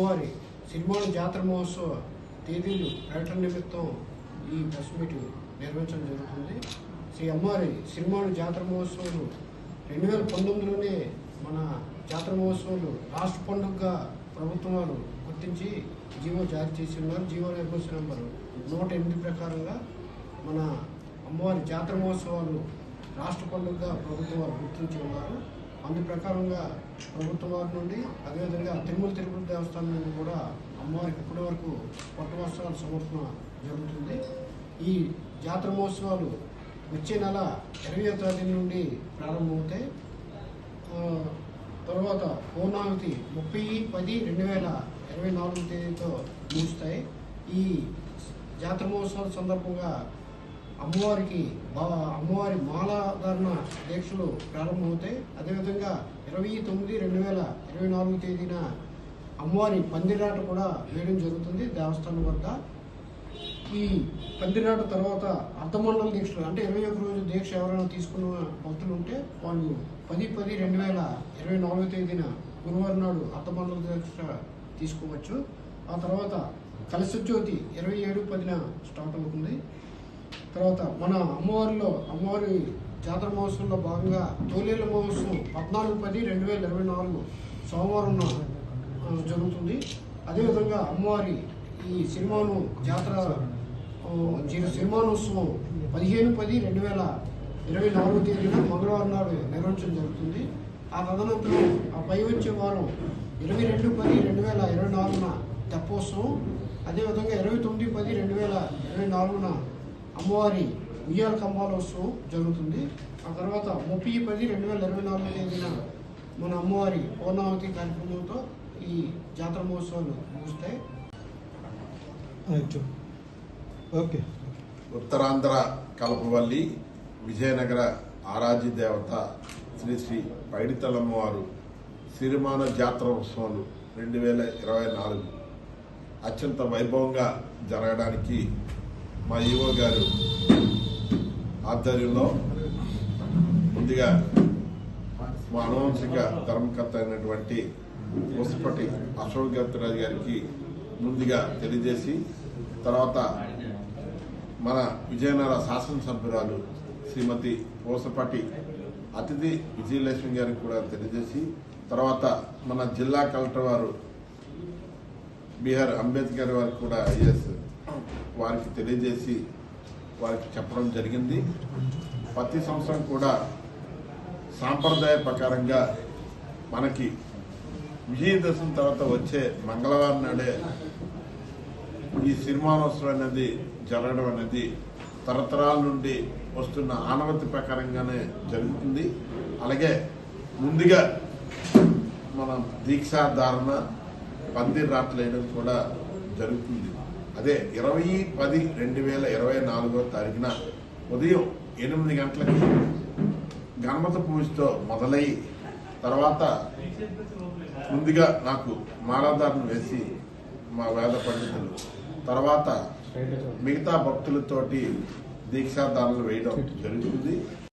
సిరిమాను జాతర మహోత్సవ తేదీలు ప్రకటన నిమిత్తం ఈ ప్రెస్ మీటింగ్ నిర్వహించడం జరుగుతుంది. శ్రీ అమ్మవారి సిరిమాను జాతర మహోత్సవాలు రెండు వేల పంతొమ్మిదిలోనే మన జాతర మహోత్సవాలు రాష్ట్ర పండుగగా ప్రభుత్వం వారు గుర్తించి జీవో జారీ చేసి ఉన్నారు జీవో నిర్మోషన్ నెంబర్ నూట ఎనిమిది ప్రకారంగా మన అమ్మవారి జాతర మహోత్సవాలు రాష్ట్ర పండుగగా ప్రభుత్వం వారు గుర్తించి ఉన్నారు. అందు ప్రకారంగా ప్రభుత్వం వారి నుండి అదేవిధంగా తిరుమల తిరుపతి దేవస్థానం నుండి కూడా అమ్మవారికి ఇప్పటి వరకు కొత్త వస్త్రాల సమర్పణ జరుగుతుంది. ఈ జాతర మహోత్సవాలు వచ్చే నెల ఇరవై తేదీ నుండి ప్రారంభమవుతాయి. తర్వాత పౌర్ణామితి ముప్పై పది రెండు వేల ఇరవై నాలుగు తేదీతో ముగుస్తాయి. ఈ జాతర మహోత్సవాల సందర్భంగా అమ్మవారికి బా- అమ్మవారి మాలాధారణ దీక్షలు ప్రారంభమవుతాయి. అదేవిధంగా ఇరవై తొమ్మిది రెండు వేల ఇరవై నాలుగు తేదీన అమ్మవారి పందిరాట కూడా వేయడం జరుగుతుంది దేవస్థానం వద్ద. ఈ పందిరాట తర్వాత అర్ధమండల దీక్షలు అంటే ఇరవై ఒక రోజు దీక్ష ఎవరైనా తీసుకున్న భక్తులు ఉంటే వాళ్ళు పది పది రెండు వేల ఇరవై నాలుగో తేదీన గురువారం నాడు అర్ధమండల దీక్ష తీసుకోవచ్చు. ఆ తర్వాత కలశ జ్యోతి ఇరవై ఏడు పదిన స్టార్ట్ అవుతుంది. తర్వాత మన అమ్మవారిలో అమ్మవారి జాతర మహోత్సవంలో భాగంగా తోలేళ్ళ మహోత్సవం పద్నాలుగు పది రెండు వేల ఇరవై నాలుగు సోమవారం జరుగుతుంది. అదేవిధంగా అమ్మవారి ఈ సినిమాను జాతర సినిమానోత్సవం పదిహేను పది రెండు వేల ఇరవై నాలుగు తేదీన మంగళవారం నాడు నిర్వహించడం జరుగుతుంది. ఆ తదనంతరం ఆ పై వచ్చే వారం ఇరవై రెండు పది రెండు వేల ఇరవై నాలుగున తెప్పోత్సవం. అదేవిధంగా ఇరవై తొమ్మిది పది రెండు వేల ఇరవై నాలుగున అమ్మవారి ఉయ్యాల కంబాలోత్సవం జరుగుతుంది. ఆ తర్వాత ముప్పై పది రెండు వేల ఇరవై నాలుగు తేదీన మన అమ్మవారి పూర్ణావతి కార్యక్రమంతో ఈ జాతర మహోత్సవాలు ముగుస్తాయి. ఓకే. ఉత్తరాంధ్ర కలపవల్లి విజయనగర ఆరాధ్య దేవత శ్రీ శ్రీ పైడితలమ్మవారు సిరిమాన జాతర ఉత్సవాలు రెండు వేల ఇరవై నాలుగు. అత్యంత వైభవంగా జరగడానికి మా ఈవో గారు ఆధ్వర్యంలో ముందుగా మా అనువంశిక ధర్మకర్త అయినటువంటి ముసపటి అశోక్ గర్తరాజు గారికి ముందుగా తెలియజేసి తర్వాత మన విజయనగర శాసనసభ్యురాలు శ్రీమతి పూసపాటి అతిథి విజయలక్ష్మి గారికి కూడా తెలియజేసి తర్వాత మన జిల్లా కలెక్టర్ వారు బీహార్ అంబేద్కర్ వారికి కూడా ఎస్ వారికి తెలియజేసి వారికి చెప్పడం జరిగింది. ప్రతి సంవత్సరం కూడా సాంప్రదాయ ప్రకారంగా మనకి విజయదశమి తర్వాత వచ్చే మంగళవారం నాడే ఈ సినిమానోత్సవం అనేది జరగడం అనేది తరతరాల నుండి వస్తున్న ఆనవతి ప్రకారంగానే జరుగుతుంది. అలాగే ముందుగా మన దీక్షాధారణ పందిరాట్లు రాట్లేయడం కూడా జరుగుతుంది. అదే ఇరవై పది రెండు వేల ఇరవై నాలుగో తారీఖున ఉదయం ఎనిమిది గంటలకి గణపతి పూజతో మొదలై తర్వాత ముందుగా నాకు మాలాధారణ వేసి మా వేద పండితులు తర్వాత మిగతా భక్తులతోటి దీక్షాదారులు వేయడం జరుగుతుంది.